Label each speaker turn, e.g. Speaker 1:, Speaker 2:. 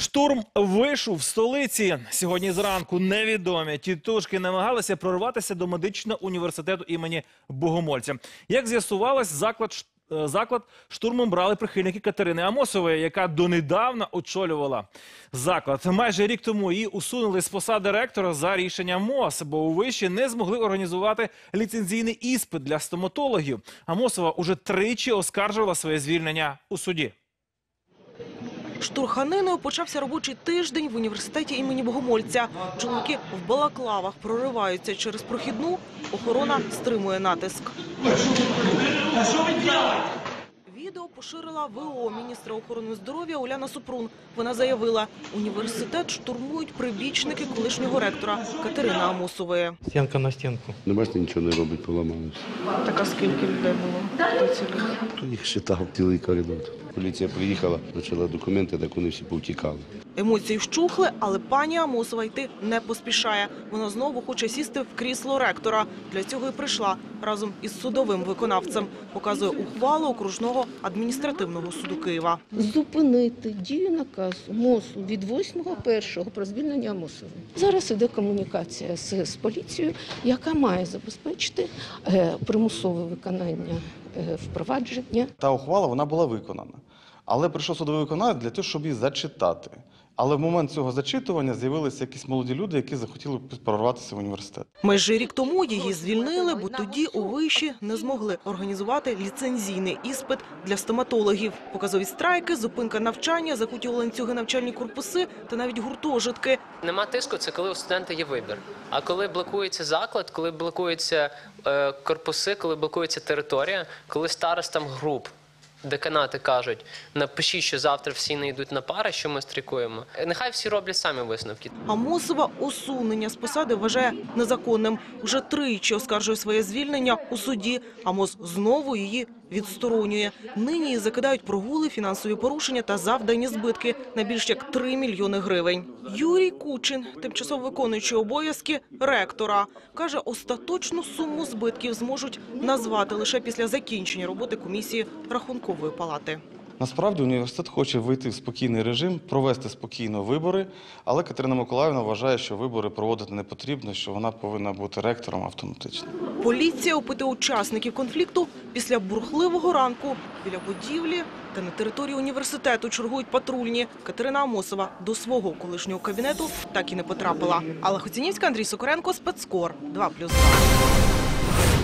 Speaker 1: Штурм вишу в столиці. Сьогодні зранку невідомі тітушки намагалися прорватися до медичного університету імені Богомольця. Як з'ясувалось, заклад е, заклад штурмом брали прихильники Катерини Амосової, яка донедавна очолювала заклад. Майже рік тому її усунули з посади ректора за рішенням МОЗ, бо у виші не змогли організувати ліцензійний іспит для стоматологів. Амосова уже тричі оскаржувала своє звільнення у суді.
Speaker 2: Штурханиною почався робочий тиждень в університеті імені Богомольця. Чоловіки в балаклавах прориваються через прохідну, охорона стримує натиск. Відео поширила ВО міністра охорони здоров'я Уляна Супрун. Вона заявила, університет штурмують прибічники колишнього ректора Катерини Амосової.
Speaker 3: Стінка на стінку.
Speaker 4: Не бачите, нічого не робить, поламалося.
Speaker 2: Така скільки людей було?
Speaker 4: То їх считав цілий коридор. Поліція приїхала, почала документи, так вони всі повтікали.
Speaker 2: Емоції вщухли, але пані Амосова йти не поспішає. Вона знову хоче сісти в крісло ректора. Для цього і прийшла разом із судовим виконавцем. Показує ухвалу окружного адміністративного суду Києва.
Speaker 5: зупинити дію наказу МОСу від 8.1 про звільнення Мосової. Зараз іде комунікація з, з поліцією, яка має забезпечити е, примусове виконання впровадження
Speaker 6: Та ухвала вона була виконана. Але прийшов судовий виконавець для того, щоб її зачитати. Але в момент цього зачитування з'явилися якісь молоді люди, які захотіли прорватися в університет.
Speaker 2: Майже рік тому її звільнили, бо тоді у виші не змогли організувати ліцензійний іспит для стоматологів. Показові страйки, зупинка навчання, закуті ланцюги навчальні корпуси та навіть гуртожитки.
Speaker 7: Нема тиску, це коли у студента є вибір. А коли блокується заклад, коли блокуються е, корпуси, коли блокується територія, коли старостам груп. Деканати кажуть, напишіть, що завтра всі не йдуть на пари, що ми стрікуємо. Нехай всі роблять самі висновки.
Speaker 2: Амосова усунення з посади вважає незаконним. Уже тричі оскаржує своє звільнення у суді. Амос знову її відсторонює. Нині її закидають прогули, фінансові порушення та завдані збитки на більш як 3 мільйони гривень. Юрій Кучин, тимчасово виконуючий обов'язки ректора, каже, остаточну суму збитків зможуть назвати лише після закінчення роботи комісії рахункової палати.
Speaker 6: Насправді університет хоче вийти в спокійний режим, провести спокійно вибори, але Катерина Миколаївна вважає, що вибори проводити не потрібно, що вона повинна бути ректором автоматично.
Speaker 2: Поліція опитує учасників конфлікту після бурхливого ранку біля будівлі та на території університету чергують патрульні. Катерина Амосова до свого колишнього кабінету так і не потрапила. Алла Хоцінівська, Андрій Сокоренко, спецкор 2+,2.